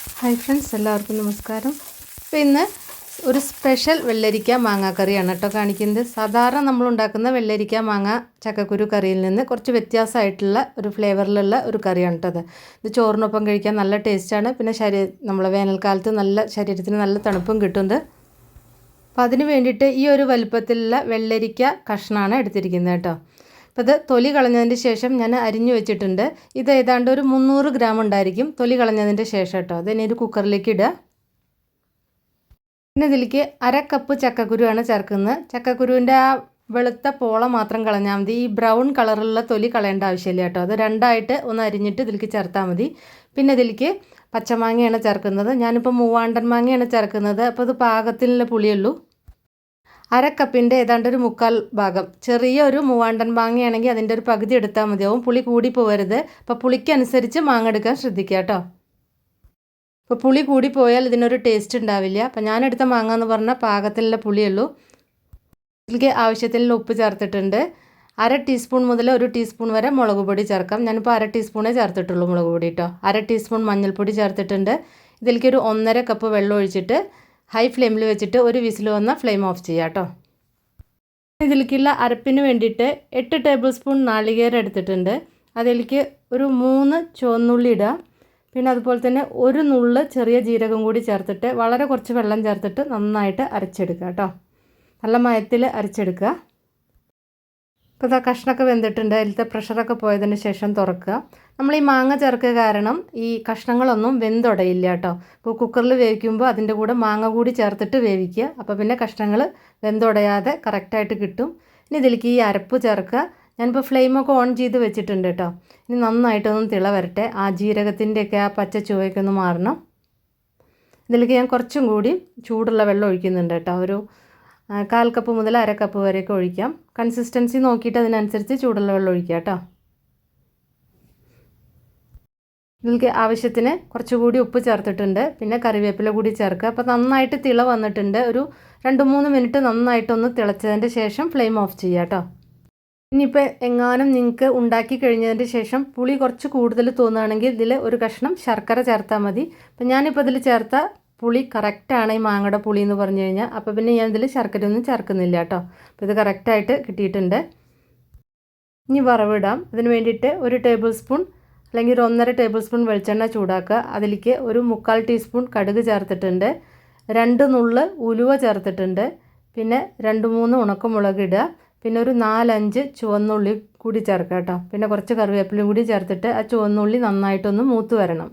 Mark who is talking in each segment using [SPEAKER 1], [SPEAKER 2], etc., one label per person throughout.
[SPEAKER 1] Hi friends എല്ലാവർക്കും നമസ്കാരം. അപ്പോൾ ഇന്ന് ഒരു സ്പെഷ്യൽ വെള്ളരിക്ക മാങ്ങാക്കറിയാണ് കേട്ടോ കാണിക്കുന്നത്. സാധാരണ നമ്മൾ ഉണ്ടാക്കുന്ന വെള്ളരിക്ക മാങ്ങ ചക്കക്കുരു കറിയിൽ നിന്ന് കുറച്ച് വ്യത്യാസമായിട്ടുള്ള ഒരു ഫ്ലേവറിലുള്ള ഒരു കറിയാണ് കേട്ടോ അത്. ഇത് ചോറിനൊപ്പം കഴിക്കാൻ നല്ല ടേസ്റ്റാണ് പിന്നെ ശരീര നമ്മളെ വേനൽക്കാലത്ത് നല്ല ശരീരത്തിന് നല്ല തണുപ്പും കിട്ടുന്നത് അപ്പോൾ അതിന് വേണ്ടിയിട്ട് ഈ ഒരു വലുപ്പത്തിലുള്ള വെള്ളരിക്ക കഷ്ണമാണ് എടുത്തിരിക്കുന്നത് കേട്ടോ. അപ്പോൾ ഇത് തൊലി കളഞ്ഞതിന്റെ ശേഷം ഞാൻ അരിഞ്ഞു വെച്ചിട്ടുണ്ട്. ഇത് ഏതാണ്ട് ഒരു മുന്നൂറ് ഗ്രാം ഉണ്ടായിരിക്കും. തൊലി കളഞ്ഞതിന്റെ ശേഷം കേട്ടോ. അതിനെ ഒരു കുക്കറിലേക്ക് ഇടുക. പിന്നെ ഇതിലേക്ക് അര കപ്പ് ചക്കക്കുരുവാണ് ചേർക്കുന്നത്. ചക്കക്കുരുവിന്റെ ആ വെളുത്ത പോള മാത്രം കളഞ്ഞാൽ മതി. ഈ ബ്രൗൺ കളറുള്ള തൊലി കളയേണ്ട ആവശ്യമില്ല കേട്ടോ. അത് രണ്ടായിട്ട് ഒന്ന് അരിഞ്ഞിട്ട് ഇതിലേക്ക് ചേർത്താൽ മതി. പിന്നെ ഇതിലേക്ക് പച്ചമാങ്ങയാണ് ചേർക്കുന്നത്. ഞാനിപ്പോൾ മൂവാണ്ടൻ മാങ്ങയാണ് ചേർക്കുന്നത്. അപ്പോൾ ഇത് പാകത്തിനുള്ള പുളിയുള്ളൂ അര കപ്പിന്റെ ഏതാണ്ട് ഒരു മുക്കാൽ ഭാഗം. ചെറിയ ഒരു മൂവാണ്ടൻ മാങ്ങയാണെങ്കിൽ അതിന്റെ ഒരു പകുതി എടുത്താൽ മതിയാവും പുളി കൂടി പോകരുത് അപ്പോൾ പുളിക്കനുസരിച്ച് മാങ്ങ എടുക്കാൻ ശ്രദ്ധിക്കുക കേട്ടോ. അപ്പോൾ പുളി കൂടി പോയാൽ ഇതിനൊരു ടേസ്റ്റ് ഉണ്ടാവില്ല. അപ്പോൾ ഞാനെടുത്ത മാങ്ങ എന്ന് പറഞ്ഞാൽ പാകത്തിലുള്ള പുളിയുള്ളൂ. ഇതിലേക്ക് ആവശ്യത്തിനുള്ള ഉപ്പ് ചേർത്തിട്ടുണ്ട്. അര ടീസ്പൂൺ മുതൽ ഒരു ടീസ്പൂൺ വരെ മുളക് പൊടി ചേർക്കാം. ഞാനിപ്പോൾ അര ടീസ്പൂണേ ചേർത്തിട്ടുള്ളൂ മുളക് പൊടി കേട്ടോ. അര ടീസ്പൂൺ മഞ്ഞൾപ്പൊടി ചേർത്തിട്ടുണ്ട്. ഇതിലേക്ക് ഒരു ഒന്നര കപ്പ് വെള്ളം ഒഴിച്ചിട്ട് ഹൈ ഫ്ലെയിമിൽ വെച്ചിട്ട് ഒരു വിസിൽ വന്ന ഫ്ലെയിം ഓഫ് ചെയ്യാം കേട്ടോ. ഇതിലേക്കുള്ള അരപ്പിന് വേണ്ടിയിട്ട് എട്ട് ടേബിൾ സ്പൂൺ നാളികേരം എടുത്തിട്ടുണ്ട്. അതിലേക്ക് ഒരു മൂന്ന് ചുവന്നുള്ളി ഇടുക പിന്നെ അതുപോലെ തന്നെ ഒരു നുള്ള് ചെറിയ ജീരകം കൂടി ചേർത്തിട്ട് വളരെ കുറച്ച് വെള്ളം ചേർത്തിട്ട് നന്നായിട്ട് അരച്ചെടുക്കുക കേട്ടോ. നല്ല മയത്തിൽ അരച്ചെടുക്കുക. ഇപ്പോൾ ഇതാ കഷ്ണമൊക്കെ വെന്തിട്ടുണ്ട് അതിലത്തെ പ്രഷറൊക്കെ പോയതിന് ശേഷം തുറക്കുക. നമ്മൾ ഈ മാങ്ങ ചേർക്കുക കാരണം ഈ കഷ്ണങ്ങളൊന്നും വെന്തുടയില്ല കേട്ടോ. ഇപ്പോൾ കുക്കറിൽ വേവിക്കുമ്പോൾ അതിന്റെ കൂടെ മാങ്ങ കൂടി ചേർത്തിട്ട് വേവിക്കുക. അപ്പോൾ പിന്നെ കഷ്ണങ്ങൾ വെന്തുടയാതെ കറക്റ്റായിട്ട് കിട്ടും. ഇനി ഇതിലേക്ക് ഈ അരപ്പ് ചേർക്കുക. ഞാനിപ്പോൾ ഫ്ലെയിമൊക്കെ ഓൺ ചെയ്ത് വെച്ചിട്ടുണ്ട് കേട്ടോ. ഇനി നന്നായിട്ടൊന്നും തിള വരട്ടെ. ആ ജീരകത്തിന്റെയൊക്കെ ആ പച്ച ചുവയ്ക്കൊന്ന് മാറണം. ഇതിലേക്ക് ഞാൻ കുറച്ചും കൂടി ചൂടുള്ള വെള്ളം ഒഴിക്കുന്നുണ്ട് കേട്ടോ. ഒരു കാൽ കപ്പ് മുതൽ അര കപ്പ് വരെയൊക്കെ ഒഴിക്കാം. കൺസിസ്റ്റൻസി നോക്കിയിട്ട് അതിനനുസരിച്ച് ചൂടുള്ള വെള്ളം ഒഴിക്കുക കേട്ടോ. ഇതിലേക്ക് ആവശ്യത്തിന് കുറച്ചുകൂടി ഉപ്പ് ചേർത്തിട്ടുണ്ട്. പിന്നെ കറിവേപ്പില കൂടി ചേർക്കുക. അപ്പോൾ നന്നായിട്ട് തിള വന്നിട്ടുണ്ട്. ഒരു രണ്ട് മൂന്ന് മിനിറ്റ് നന്നായിട്ടൊന്ന് തിളച്ചതിന്റെ ശേഷം ഫ്ലെയിം ഓഫ് ചെയ്യുക കേട്ടോ. ഇനിയിപ്പോൾ എങ്ങാനും നിങ്ങൾക്ക് ഉണ്ടാക്കി കഴിഞ്ഞതിന്റെ ശേഷം പുളി കുറച്ച് കൂടുതൽ തോന്നുകയാണെങ്കിൽ ഇതിൽ ഒരു കഷ്ണം ശർക്കര ചേർത്താൽ മതി. അപ്പം ഞാനിപ്പോൾ ഇതിൽ ചേർത്ത പുളി കറക്റ്റാണ് ഈ മാങ്ങയുടെ പുളി എന്ന് പറഞ്ഞു കഴിഞ്ഞാൽ അപ്പോൾ പിന്നെ ഞാൻ ഇതിൽ ശർക്കര ഒന്നും ചേർക്കുന്നില്ല കേട്ടോ. അപ്പോൾ ഇത് കറക്റ്റായിട്ട് കിട്ടിയിട്ടുണ്ട്. ഇനി വറവിടാം. അതിന് വേണ്ടിയിട്ട് ഒരു ടേബിൾ സ്പൂൺ അല്ലെങ്കിൽ ഒരു ഒന്നര ടേബിൾ സ്പൂൺ വെളിച്ചെണ്ണ ചൂടാക്കുക. അതിലേക്ക് ഒരു മുക്കാൽ ടീസ്പൂൺ കടുക് ചേർത്തിട്ടുണ്ട്. രണ്ട് നുള്ള് ഉലുവ ചേർത്തിട്ടുണ്ട്. പിന്നെ രണ്ട് മൂന്ന് ഉണക്കമുളക് ഇടുക. പിന്നെ ഒരു നാലഞ്ച് ചുവന്നുള്ളി കൂടി ചേർക്കാം കേട്ടോ. പിന്നെ കുറച്ച് കറിവേപ്പിലയും കൂടി ചേർത്തിട്ട് ആ ചുവന്നുള്ളി നന്നായിട്ടൊന്ന് മൂത്ത് വരണം.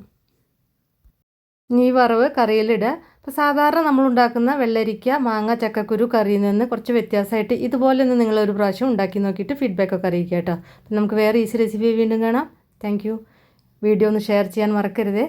[SPEAKER 1] ഈ വറവ് കറിയിലിടുക അപ്പോൾ സാധാരണ നമ്മൾ ഉണ്ടാക്കുന്ന വെള്ളരിക്ക മാങ്ങ ചക്കക്കുരു കറിയിൽ നിന്ന് കുറച്ച് വ്യത്യാസമായിട്ട് ഇതുപോലെ ഒന്ന് നിങ്ങളൊരു പ്രാവശ്യം ഉണ്ടാക്കി നോക്കിയിട്ട് ഫീഡ്ബാക്കൊക്കെ അറിയിക്കുക കേട്ടോ. നമുക്ക് വേറെ ഈസി റെസിപ്പി വീണ്ടും കാണാം. താങ്ക് വീഡിയോ ഒന്ന് ഷെയർ ചെയ്യാൻ മറക്കരുതേ.